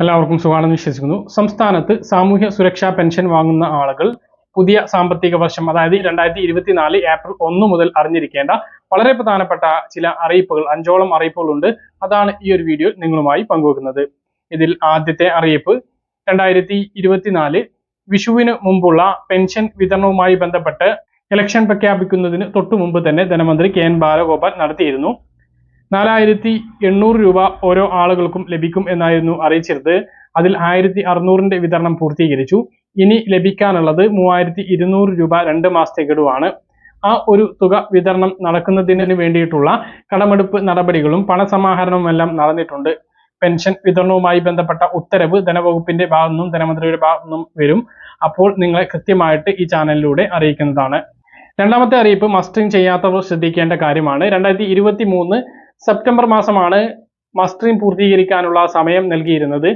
എല്ലാവർക്കും സുഖമാണെന്ന് വിശ്വസിക്കുന്നു. സംസ്ഥാനത്ത് സാമൂഹ്യ സുരക്ഷാ പെൻഷൻ വാങ്ങുന്ന ആളുകൾ പുതിയ സാമ്പത്തിക വർഷം അതായത് രണ്ടായിരത്തി ഇരുപത്തിനാല് ഏപ്രിൽ ഒന്ന് മുതൽ അറിഞ്ഞിരിക്കേണ്ട വളരെ പ്രധാനപ്പെട്ട ചില അറിയിപ്പുകൾ അഞ്ചോളം അറിയിപ്പുകളുണ്ട്. അതാണ് ഈ ഒരു വീഡിയോ നിങ്ങളുമായി പങ്കുവെക്കുന്നത്. ഇതിൽ ആദ്യത്തെ അറിയിപ്പ് രണ്ടായിരത്തി ഇരുപത്തിനാല് വിഷുവിന് മുമ്പുള്ള പെൻഷൻ വിതരണവുമായി ബന്ധപ്പെട്ട് ഇലക്ഷൻ പ്രഖ്യാപിക്കുന്നതിന് തൊട്ടു മുമ്പ് തന്നെ ധനമന്ത്രി കെ എൻ ബാലഗോപാൽ നടത്തിയിരുന്നു. നാലായിരത്തി എണ്ണൂറ് രൂപ ഓരോ ആളുകൾക്കും ലഭിക്കും എന്നായിരുന്നു അറിയിച്ചിരുന്നത്. അതിൽ ആയിരത്തി അറുന്നൂറിന്റെ വിതരണം പൂർത്തീകരിച്ചു. ഇനി ലഭിക്കാനുള്ളത് മൂവായിരത്തി ഇരുന്നൂറ് രൂപ രണ്ട് മാസത്തെ ഗഡുവാണ് ആ ഒരു തുക വിതരണം നടക്കുന്നതിന് വേണ്ടിയിട്ടുള്ള കടമെടുപ്പ് നടപടികളും പണസമാഹരണവും എല്ലാം നടന്നിട്ടുണ്ട്. പെൻഷൻ വിതരണവുമായി ബന്ധപ്പെട്ട ഉത്തരവ് ധനവകുപ്പിന്റെ ഭാഗത്തു നിന്നും ധനമന്ത്രിയുടെ ഭാഗത്തു നിന്നും വരും. അപ്പോൾ നിങ്ങളെ കൃത്യമായിട്ട് ഈ ചാനലിലൂടെ അറിയിക്കുന്നതാണ്. രണ്ടാമത്തെ അറിയിപ്പ് മസ്റ്ററിംഗ് ചെയ്യാത്തവർ ശ്രദ്ധിക്കേണ്ട കാര്യമാണ്. രണ്ടായിരത്തി ഇരുപത്തി മൂന്ന് സെപ്റ്റംബർ മാസമാണ് മസ്റ്ററിംഗ് പൂർത്തീകരിക്കാനുള്ള സമയം നൽകിയിരുന്നത്.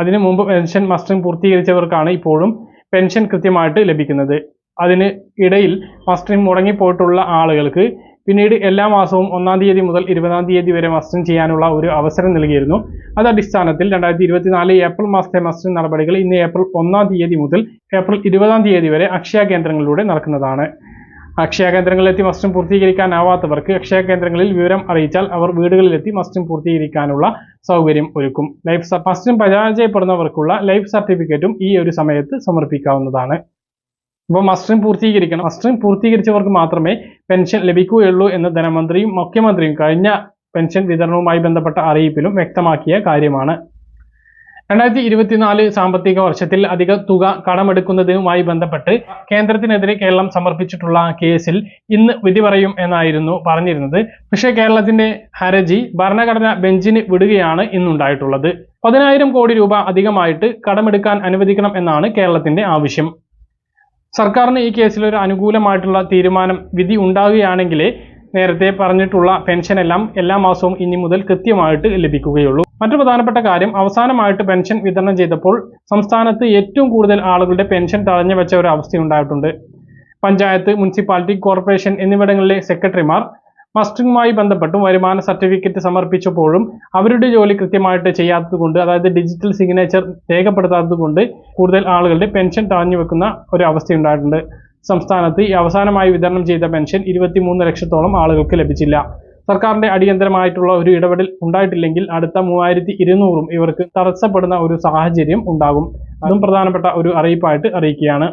അതിനു മുമ്പ് പെൻഷൻ മസ്റ്ററിംഗ് പൂർത്തീകരിച്ചവർക്കാണ് ഇപ്പോഴും പെൻഷൻ കൃത്യമായിട്ട് ലഭിക്കുന്നത്. അതിന് ഇടയിൽ മസ്റ്ററിംഗ് മുടങ്ങിപ്പോയിട്ടുള്ള ആളുകൾക്ക് പിന്നീട് എല്ലാ മാസവും ഒന്നാം തീയതി മുതൽ ഇരുപതാം തീയതി വരെ മസ്റ്ററിംഗ് ചെയ്യാനുള്ള ഒരു അവസരം നൽകിയിരുന്നു. അത് അടിസ്ഥാനത്തിൽ രണ്ടായിരത്തി ഇരുപത്തിനാല് ഏപ്രിൽ മാസത്തെ മസ്റ്ററിംഗ് നടപടികൾ ഇന്ന് ഏപ്രിൽ ഒന്നാം തീയതി മുതൽ ഏപ്രിൽ ഇരുപതാം തീയതി വരെ അക്ഷയ കേന്ദ്രങ്ങളിലൂടെ നടക്കുന്നതാണ്. അക്ഷയ കേന്ദ്രങ്ങളിലെത്തി മസ്റ്റും പൂർത്തീകരിക്കാനാവാത്തവർക്ക് അക്ഷയ കേന്ദ്രങ്ങളിൽ വിവരം അറിയിച്ചാൽ അവർ വീടുകളിലെത്തി മസ്റ്റും പൂർത്തീകരിക്കാനുള്ള സൗകര്യം ഒരുക്കും. ലൈഫ് മസ്റ്റും പരാജയപ്പെടുന്നവർക്കുള്ള ലൈഫ് സർട്ടിഫിക്കറ്റും ഈ ഒരു സമയത്ത് സമർപ്പിക്കാവുന്നതാണ്. അപ്പോൾ മസ്റ്റും പൂർത്തീകരിക്കണം. മസ്റ്റും പൂർത്തീകരിച്ചവർക്ക് മാത്രമേ പെൻഷൻ ലഭിക്കുകയുള്ളൂ എന്ന് ധനമന്ത്രിയും മുഖ്യമന്ത്രിയും കഴിഞ്ഞ പെൻഷൻ വിതരണവുമായി ബന്ധപ്പെട്ട അറിയിപ്പിലും വ്യക്തമാക്കിയ കാര്യമാണ്. രണ്ടായിരത്തി ഇരുപത്തിനാല് സാമ്പത്തിക വർഷത്തിൽ അധിക തുക കടമെടുക്കുന്നതുമായി ബന്ധപ്പെട്ട് കേന്ദ്രത്തിനെതിരെ കേരളം സമർപ്പിച്ചിട്ടുള്ള കേസിൽ ഇന്ന് വിധി പറയും എന്നായിരുന്നു പറഞ്ഞിരുന്നത്. പക്ഷേ കേരളത്തിന്റെ ഹരജി ഭരണഘടനാ ബെഞ്ചിന് വിടുകയാണ് ഇന്നുണ്ടായിട്ടുള്ളത്. പതിനായിരം കോടി രൂപ അധികമായിട്ട് കടമെടുക്കാൻ അനുവദിക്കണം എന്നാണ് കേരളത്തിന്റെ ആവശ്യം. സർക്കാരിന് ഈ കേസിൽ ഒരു അനുകൂലമായിട്ടുള്ള തീരുമാനം വിധി ഉണ്ടാവുകയാണെങ്കിലേ നേരത്തെ പറഞ്ഞിട്ടുള്ള പെൻഷൻ എല്ലാം എല്ലാ മാസവും ഇനി മുതൽ കൃത്യമായിട്ട് ലഭിക്കുകയുള്ളൂ. മറ്റു പ്രധാനപ്പെട്ട കാര്യം അവസാനമായിട്ട് പെൻഷൻ വിതരണം ചെയ്തപ്പോൾ സംസ്ഥാനത്ത് ഏറ്റവും കൂടുതൽ ആളുകളുടെ പെൻഷൻ തടഞ്ഞു വെച്ച ഒരു അവസ്ഥയുണ്ടായിട്ടുണ്ട് പഞ്ചായത്ത് മുനിസിപ്പാലിറ്റി കോർപ്പറേഷൻ എന്നിവിടങ്ങളിലെ സെക്രട്ടറിമാർ മസ്റ്ററിങ്ങുമായി ബന്ധപ്പെട്ടും വരുമാന സർട്ടിഫിക്കറ്റ് സമർപ്പിച്ചപ്പോഴും അവരുടെ ജോലി കൃത്യമായിട്ട് ചെയ്യാത്തതുകൊണ്ട് അതായത് ഡിജിറ്റൽ സിഗ്നേച്ചർ രേഖപ്പെടുത്താത്തതുകൊണ്ട് കൂടുതൽ ആളുകളുടെ പെൻഷൻ തടഞ്ഞു വെക്കുന്ന ഒരു അവസ്ഥയുണ്ടായിട്ടുണ്ട് സംസ്ഥാനത്ത് അവസാനമായി വിതരണം ചെയ്ത പെൻഷൻ ഇരുപത്തിമൂന്ന് ലക്ഷത്തോളം ആളുകൾക്ക് ലഭിച്ചില്ല. സർക്കാരിന്റെ അടിയന്തരമായിട്ടുള്ള ഒരു ഇടപെടൽ ഉണ്ടായിട്ടില്ലെങ്കിൽ അടുത്ത മൂവായിരത്തി ഇരുന്നൂറും ഇവർക്ക് തടസ്സപ്പെടുന്ന ഒരു സാഹചര്യം ഉണ്ടാകും. അതും പ്രധാനപ്പെട്ട ഒരു അറിയിപ്പായിട്ട് അറിയിക്കുകയാണ്.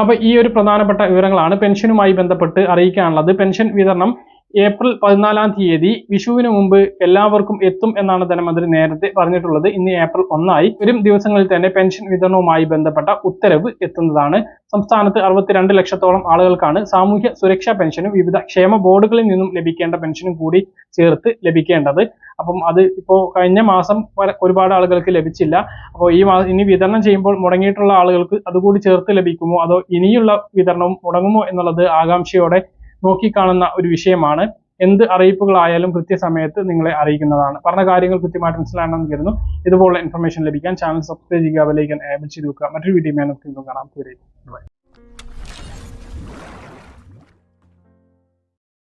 അപ്പോൾ ഈ ഒരു പ്രധാനപ്പെട്ട വിവരങ്ങളാണ് പെൻഷനുമായി ബന്ധപ്പെട്ട് അറിയിക്കാനുള്ളത്. പെൻഷൻ വിതരണം ഏപ്രിൽ പതിനാലാം തീയതി വിഷുവിന് മുമ്പ് എല്ലാവർക്കും എത്തും എന്നാണ് ധനമന്ത്രി നേരത്തെ പറഞ്ഞിട്ടുള്ളത്. ഇന്ന് ഏപ്രിൽ ഒന്നായി വരും ദിവസങ്ങളിൽ തന്നെ പെൻഷൻ വിതരണവുമായി ബന്ധപ്പെട്ട ഉത്തരവ് എത്തുന്നതാണ്. സംസ്ഥാനത്ത് അറുപത്തിരണ്ട് ലക്ഷത്തോളം ആളുകൾക്കാണ് സാമൂഹ്യ സുരക്ഷാ പെൻഷനും വിവിധ ക്ഷേമ ബോർഡുകളിൽ നിന്നും ലഭിക്കേണ്ട പെൻഷനും കൂടി ചേർത്ത് ലഭിക്കേണ്ടത്. അപ്പം അത് ഇപ്പോൾ കഴിഞ്ഞ മാസം ഒരുപാട് ആളുകൾക്ക് ലഭിച്ചില്ല. അപ്പോൾ ഈ മാസം ഇനി വിതരണം ചെയ്യുമ്പോൾ മുടങ്ങിയിട്ടുള്ള ആളുകൾക്ക് അതുകൂടി ചേർത്ത് ലഭിക്കുമോ? അതോ ഇനിയുള്ള വിതരണം മുടങ്ങുമോ എന്നുള്ളത് ആകാംക്ഷയോടെ നോക്കിക്കാണുന്ന ഒരു വിഷയമാണ്. എന്ത് അറിയിപ്പുകളായാലും കൃത്യസമയത്ത് നിങ്ങളെ അറിയിക്കുന്നതാണ്. പറഞ്ഞ കാര്യങ്ങൾ കൃത്യമായിട്ട് മനസ്സിലാണെന്ന് കരുതുന്നു. ഇതുപോലുള്ള ഇൻഫർമേഷൻ ലഭിക്കാൻ ചാനൽ സബ്സ്ക്രൈബ് ചെയ്യുക ബെലൈക്കൻ ഏബിൾ ചെയ്ത് വെക്കുക. മറ്റൊരു വീഡിയോ വീണ്ടും കാണാം.